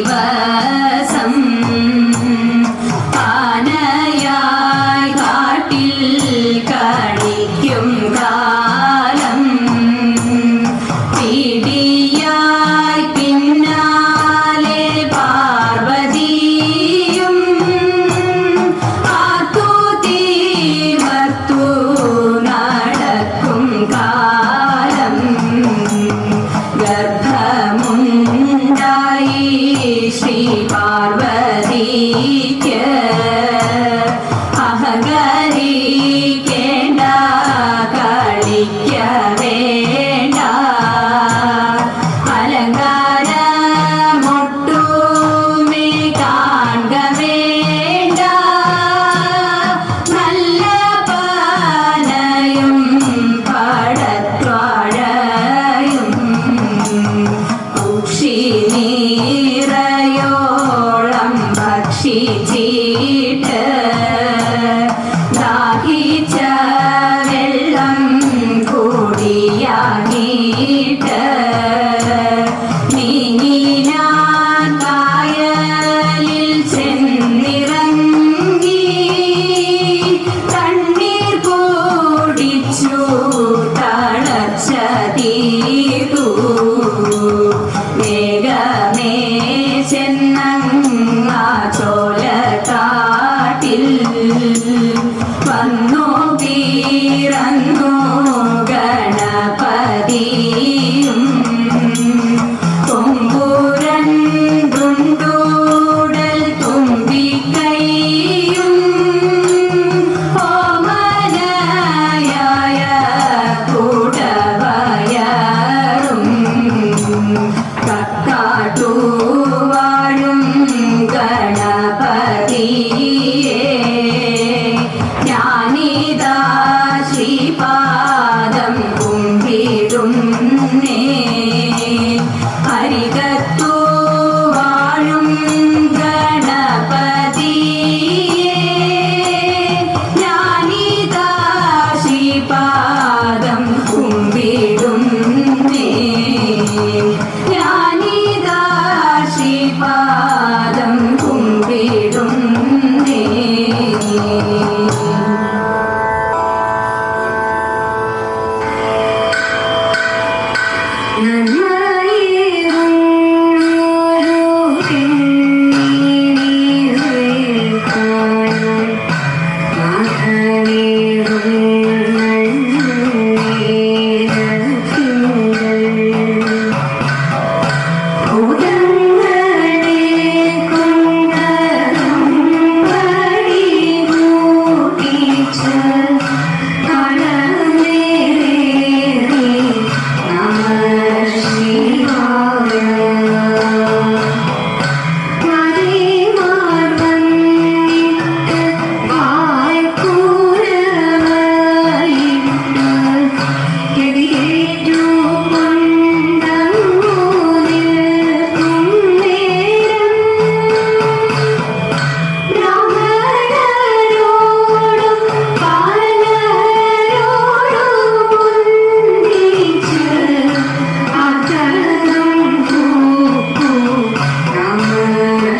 问。Hari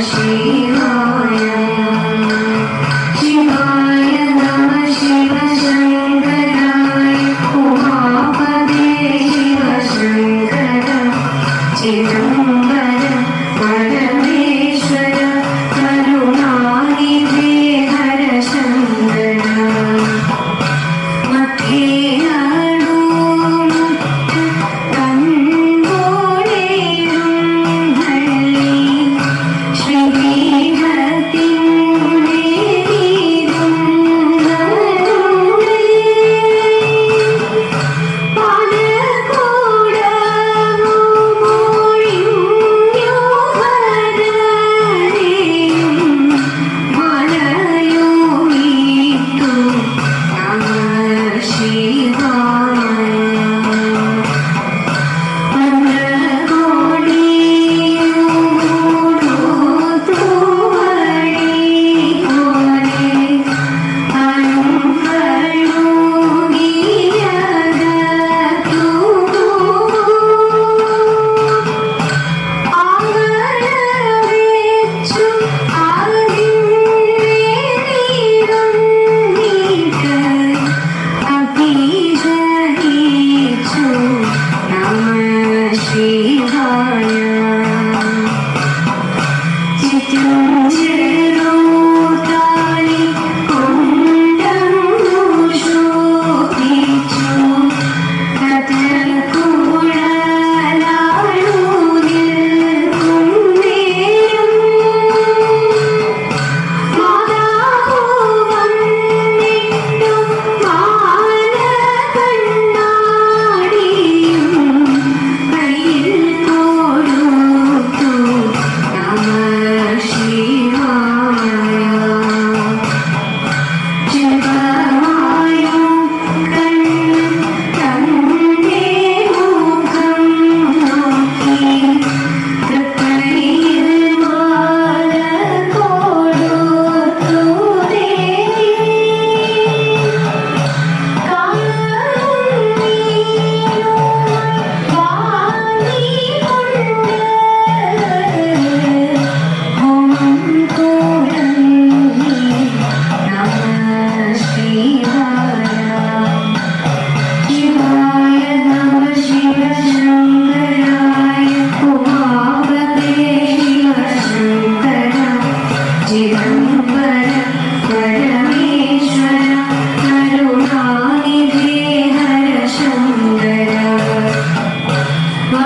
心。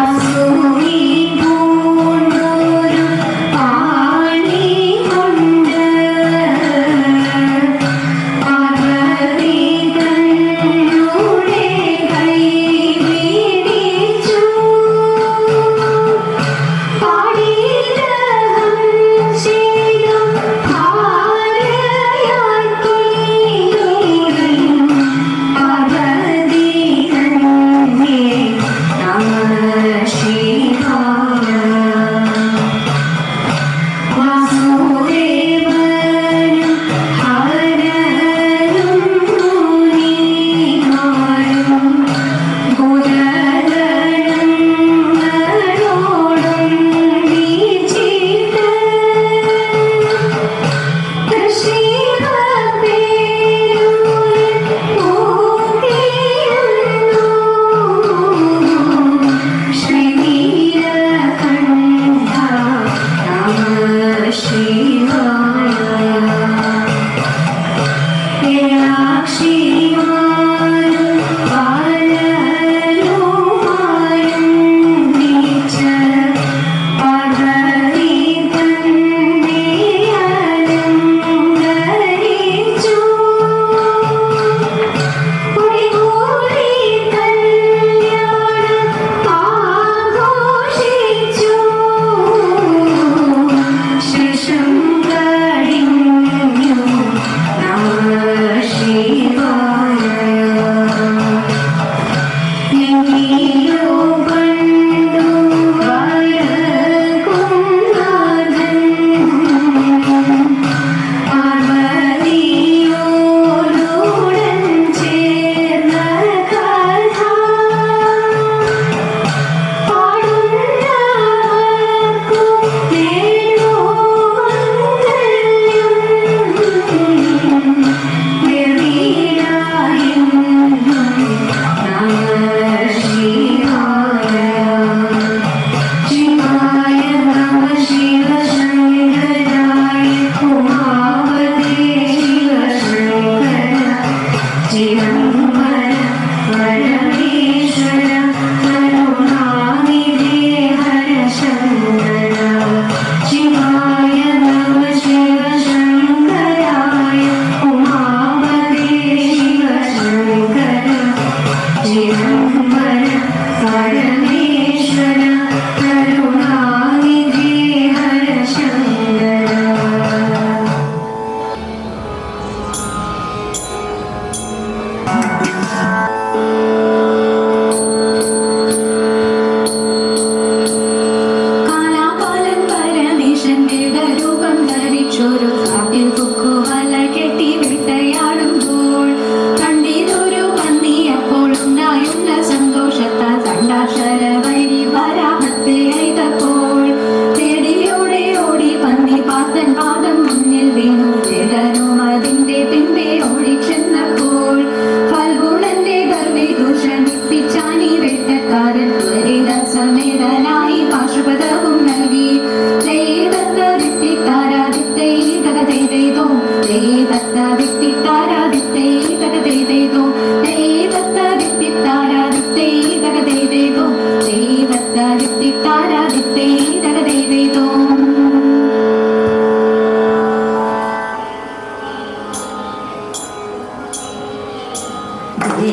告诉你 Música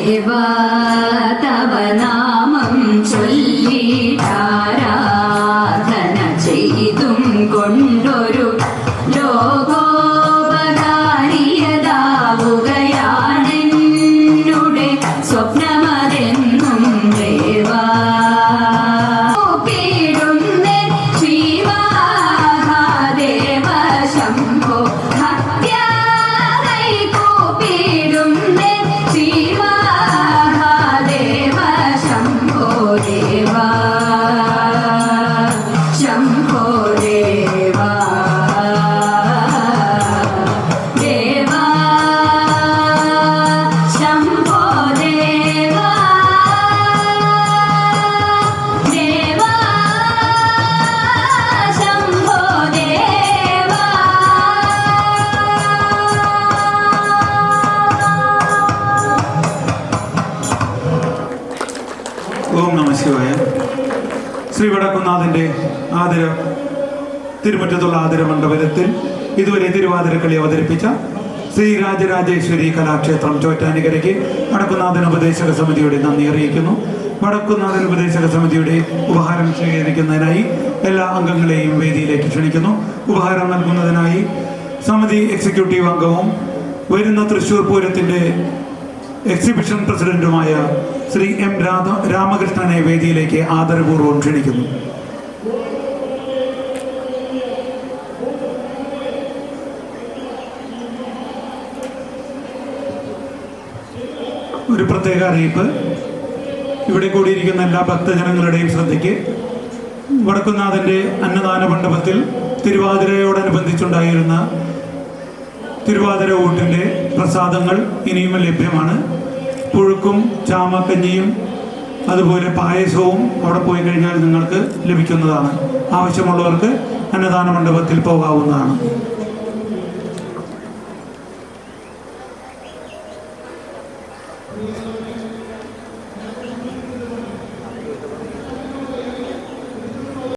ദേവാ തവ നാമം ചൊല്ലിട്ടാരാധന ചെയ്തും കൊണ്ടൊരു ലോകോപകാരിയതാവുകയാണെന്നുടെ സ്വപ്നമതെന്നും വടക്കുന്നാഥന്റെ ആദര തിരുമുറ്റത്തുള്ള ആദര മണ്ഡപത്തിൽ ഇതുവരെ തിരുവാതിരക്കളി അവതരിപ്പിച്ച ശ്രീ രാജരാജേശ്വരി കലാക്ഷേത്രം ചോറ്റാനിക്കരയ്ക്ക് വടക്കുന്നാഥൻ ഉപദേശക സമിതിയുടെ നന്ദി അറിയിക്കുന്നു. വടക്കുന്നാഥൻ ഉപദേശക സമിതിയുടെ ഉപഹാരം സ്വീകരിക്കുന്നതിനായി എല്ലാ അംഗങ്ങളെയും വേദിയിലേക്ക് ക്ഷണിക്കുന്നു. ഉപഹാരം നൽകുന്നതിനായി സമിതി എക്സിക്യൂട്ടീവ് അംഗവും വരുന്ന തൃശൂർ പൂരത്തിന്റെ എക്സിബിഷൻ പ്രസിഡന്റുമായ ശ്രീ എം രാധ രാമകൃഷ്ണനെ വേദിയിലേക്ക് ആദരപൂർവം ക്ഷണിക്കുന്നു. ഒരു പ്രത്യേക അറിയിപ്പ്. ഇവിടെ കൂടിയിരിക്കുന്ന എല്ലാ ഭക്തജനങ്ങളുടെയും ശ്രദ്ധയ്ക്ക് വടക്കുന്നാഥന്റെ അന്നദാന മണ്ഡപത്തിൽ തിരുവാതിരയോടനുബന്ധിച്ചുണ്ടായിരുന്ന തിരുവാതിര ഊട്ടിന്റെ പ്രസാദങ്ങൾ ഇനിയും ലഭ്യമാണ്. പുഴുക്കും ചാമക്കഞ്ഞിയും അതുപോലെ പായസവും അവിടെ പോയി കഴിഞ്ഞാൽ നിങ്ങൾക്ക് ലഭിക്കുന്നതാണ്. ആവശ്യമുള്ളവർക്ക് അന്നദാന മണ്ഡപത്തിൽ പോകാവുന്നതാണ്.